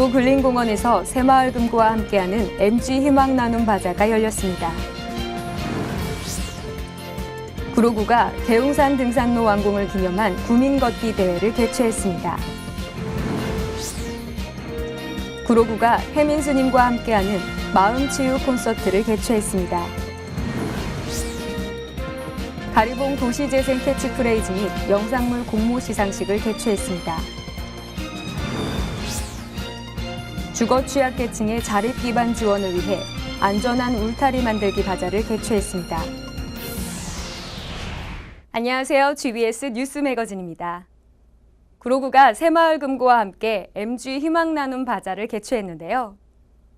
구로근린공원에서 새마을금고와 함께하는 MG 희망 나눔 바자가 열렸습니다. 구로구가 계웅산 등산로 완공을 기념한 구민 걷기 대회를 개최했습니다. 구로구가 혜민 스님과 함께하는 마음치유 콘서트를 개최했습니다. 가리봉 도시재생 캐치프레이즈 및 영상물 공모 시상식을 개최했습니다. 주거 취약계층의 자립 기반 지원을 위해 안전한 울타리 만들기 바자를 개최했습니다. 안녕하세요. GBS 뉴스 매거진입니다. 구로구가 새마을금고와 함께 MG 희망 나눔 바자를 개최했는데요.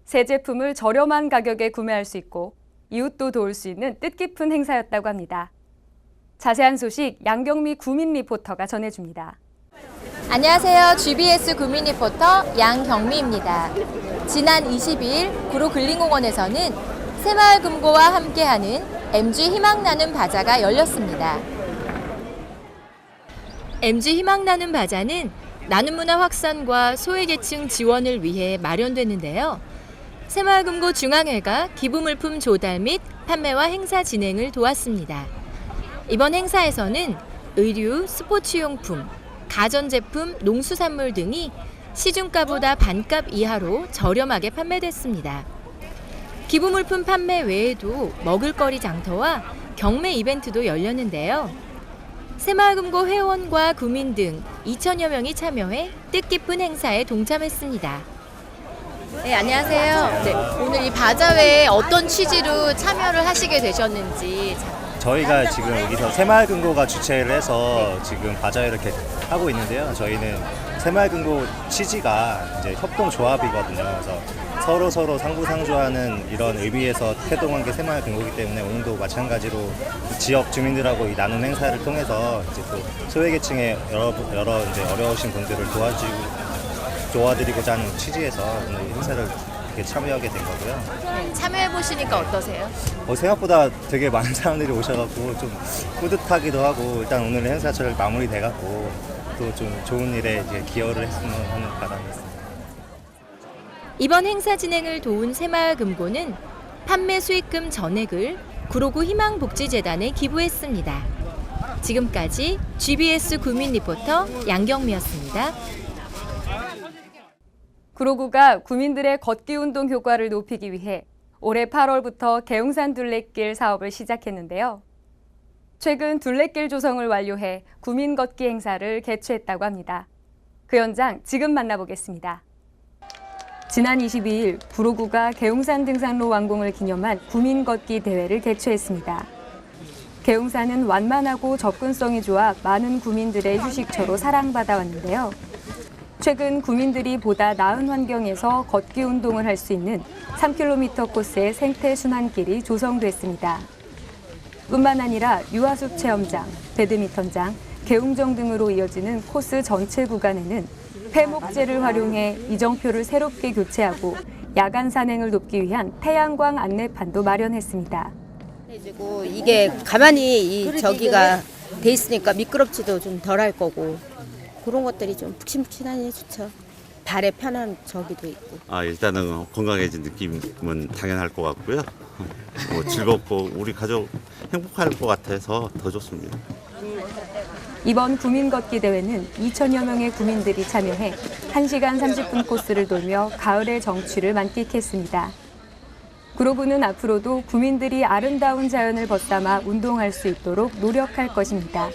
새 제품을 저렴한 가격에 구매할 수 있고 이웃도 도울 수 있는 뜻깊은 행사였다고 합니다. 자세한 소식 양경미 구민 리포터가 전해줍니다. 안녕하세요. GBS 구민 리포터 양경미입니다. 지난 22일 구로 근린공원에서는 새마을금고와 함께하는 MG 희망 나눔 바자가 열렸습니다. MG 희망 나눔 바자는 나눔 문화 확산과 소외계층 지원을 위해 마련됐는데요. 새마을금고 중앙회가 기부물품 조달 및 판매와 행사 진행을 도왔습니다. 이번 행사에서는 의류, 스포츠용품, 가전제품, 농수산물 등이 시중가보다 반값 이하로 저렴하게 판매됐습니다. 기부물품 판매 외에도 먹을거리 장터와 경매 이벤트도 열렸는데요. 새마을금고 회원과 구민 등 2천여 명이 참여해 뜻깊은 행사에 동참했습니다. 네, 안녕하세요. 네, 오늘 이 바자회에 어떤 취지로 참여를 하시게 되셨는지 저희가 지금 여기서 새마을금고가 주최를 해서 지금 바자회를 이렇게 하고 있는데요. 저희는 새마을금고 취지가 이제 협동조합이거든요. 그래서 서로 서로 상부상조하는 이런 의미에서 태동한 게 새마을금고이기 때문에 오늘도 마찬가지로 지역 주민들하고 이 나눔 행사를 통해서 이제 또 소외계층의 여러 여러 이제 어려우신 분들을 도와주고 도와드리고자 하는 취지에서 오늘 행사를 이렇게 참여하게 된 거고요. 네, 참여해 보시니까 어떠세요? 어, 생각보다 되게 많은 사람들이 오셔갖고 좀 뿌듯하기도 하고 일단 오늘 행사 잘 마무리돼갖고 또 좀 좋은 일에 이제 기여를 했으면 하는 바람이 있습니다. 이번 행사 진행을 도운 새마을금고는 판매 수익금 전액을 구로구 희망복지재단에 기부했습니다. 지금까지 GBS 구민 리포터 양경미였습니다. 구로구가 구민들의 걷기 운동 효과를 높이기 위해 올해 8월부터 개웅산 둘레길 사업을 시작했는데요. 최근 둘레길 조성을 완료해 구민 걷기 행사를 개최했다고 합니다. 그 현장 지금 만나보겠습니다. 지난 22일 구로구가 개웅산 등산로 완공을 기념한 구민 걷기 대회를 개최했습니다. 개웅산은 완만하고 접근성이 좋아 많은 구민들의 휴식처로 사랑받아 왔는데요. 최근 구민들이 보다 나은 환경에서 걷기 운동을 할 수 있는 3km 코스의 생태 순환길이 조성됐습니다. 뿐만 아니라 유아숲 체험장, 배드민턴장, 개웅정 등으로 이어지는 코스 전체 구간에는 폐목재를 활용해 이정표를 새롭게 교체하고 야간 산행을 돕기 위한 태양광 안내판도 마련했습니다. 이게 가만히 이 저기가 돼 있으니까 미끄럽지도 좀 덜 할 거고 그런 것들이 좀 푹신푹신하니 좋죠. 발에 편한 저기도 있고. 아 일단은 건강해진 느낌은 당연할 것 같고요. 뭐 즐겁고 우리 가족 행복할 것 같아서 더 좋습니다. 이번 구민 걷기 대회는 2천여 명의 구민들이 참여해 1시간 30분 코스를 돌며 가을의 정취를 만끽했습니다. 구로구는 앞으로도 구민들이 아름다운 자연을 벗삼아 운동할 수 있도록 노력할 것입니다.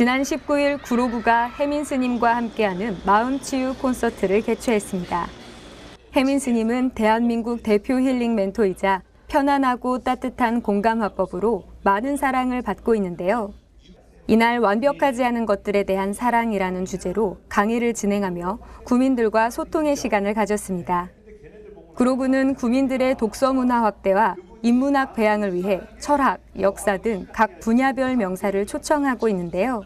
지난 19일 구로구가 혜민 스님과 함께하는 마음치유 콘서트를 개최했습니다. 혜민 스님은 대한민국 대표 힐링 멘토이자 편안하고 따뜻한 공감 화법으로 많은 사랑을 받고 있는데요. 이날 완벽하지 않은 것들에 대한 사랑이라는 주제로 강의를 진행하며 구민들과 소통의 시간을 가졌습니다. 구로구는 구민들의 독서 문화 확대와 인문학 배양을 위해 철학, 역사 등 각 분야별 명사를 초청하고 있는데요.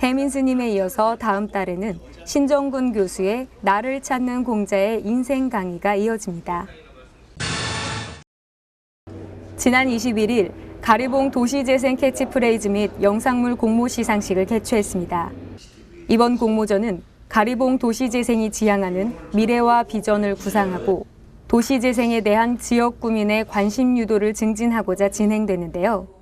해민 스님에 이어서 다음 달에는 신정근 교수의 나를 찾는 공자의 인생 강의가 이어집니다. 지난 21일 가리봉 도시재생 캐치프레이즈 및 영상물 공모 시상식을 개최했습니다. 이번 공모전은 가리봉 도시재생이 지향하는 미래와 비전을 구상하고 도시재생에 대한 지역 구민의 관심 유도를 증진하고자 진행되는데요.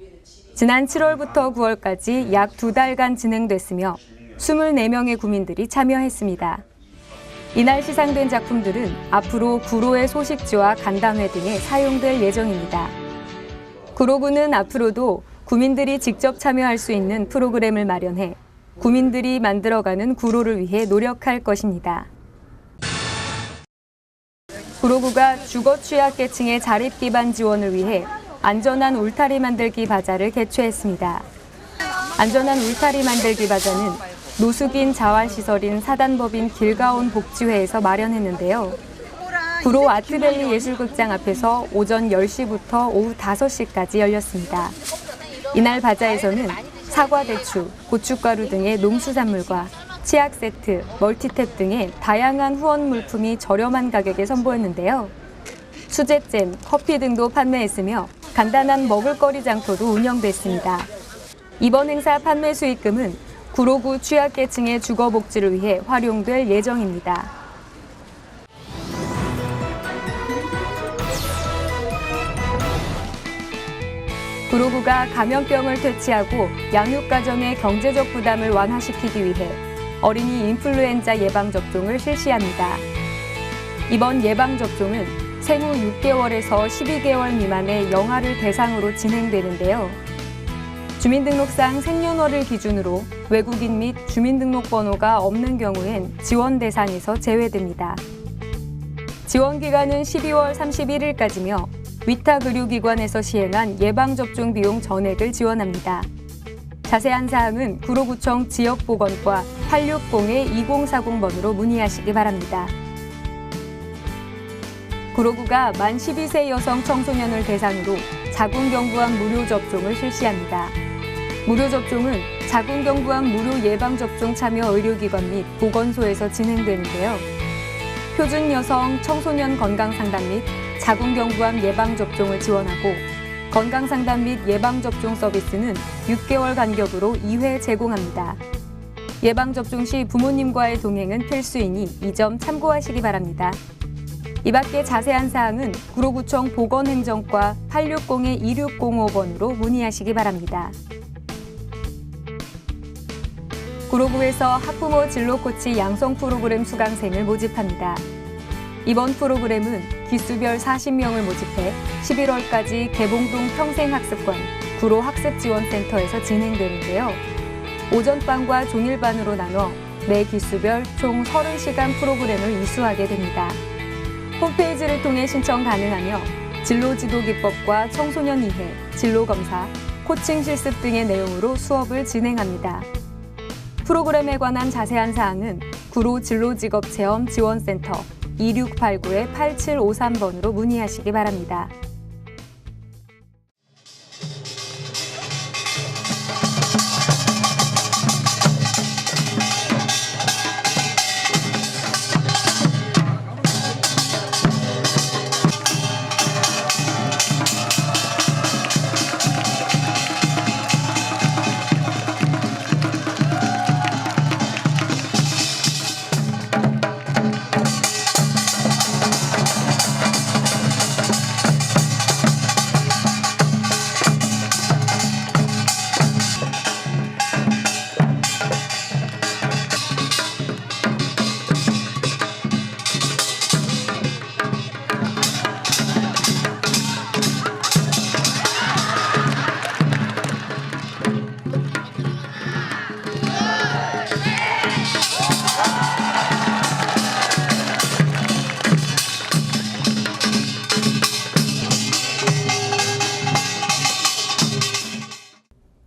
지난 7월부터 9월까지 약 두 달간 진행됐으며 24명의 구민들이 참여했습니다. 이날 시상된 작품들은 앞으로 구로의 소식지와 간담회 등에 사용될 예정입니다. 구로구는 앞으로도 구민들이 직접 참여할 수 있는 프로그램을 마련해 구민들이 만들어가는 구로를 위해 노력할 것입니다. 구로구가 주거 취약계층의 자립 기반 지원을 위해 안전한 울타리 만들기 바자를 개최했습니다. 안전한 울타리 만들기 바자는 노숙인 자활시설인 사단법인 길가온 복지회에서 마련했는데요. 구로 아트밸리 예술극장 앞에서 오전 10시부터 오후 5시까지 열렸습니다. 이날 바자에서는 사과, 대추, 고춧가루 등의 농수산물과 치약 세트, 멀티탭 등의 다양한 후원 물품이 저렴한 가격에 선보였는데요. 수제잼, 커피 등도 판매했으며 간단한 먹을거리 장터도 운영됐습니다. 이번 행사 판매 수익금은 구로구 취약계층의 주거 복지를 위해 활용될 예정입니다. 구로구가 감염병을 퇴치하고 양육가정의 경제적 부담을 완화시키기 위해 어린이 인플루엔자 예방접종을 실시합니다. 이번 예방접종은 생후 6개월에서 12개월 미만의 영아를 대상으로 진행되는데요. 주민등록상 생년월일 기준으로 외국인 및 주민등록번호가 없는 경우엔 지원 대상에서 제외됩니다. 지원 기간은 12월 31일까지며 위탁 의료기관에서 시행한 예방접종 비용 전액을 지원합니다. 자세한 사항은 구로구청 지역보건과 860-2040번으로 문의하시기 바랍니다. 구로구가 만 12세 여성 청소년을 대상으로 자궁경부암 무료 접종을 실시합니다. 무료 접종은 자궁경부암 무료 예방접종 참여 의료기관 및 보건소에서 진행되는데요. 표준 여성 청소년 건강상담 및 자궁경부암 예방접종을 지원하고 건강상담 및 예방접종 서비스는 6개월 간격으로 2회 제공합니다. 예방접종 시 부모님과의 동행은 필수이니 이 점 참고하시기 바랍니다. 이 밖에 자세한 사항은 구로구청 보건행정과 860-2605번으로 문의하시기 바랍니다. 구로구에서 학부모 진로 코치 양성 프로그램 수강생을 모집합니다. 이번 프로그램은 기수별 40명을 모집해 11월까지 개봉동 평생학습관 구로 학습지원센터에서 진행되는데요. 오전반과 종일반으로 나눠 매 기수별 총 30시간 프로그램을 이수하게 됩니다. 홈페이지를 통해 신청 가능하며 진로지도 기법과 청소년 이해, 진로검사, 코칭 실습 등의 내용으로 수업을 진행합니다. 프로그램에 관한 자세한 사항은 구로 진로직업체험 지원센터 2689-8753번으로 문의하시기 바랍니다.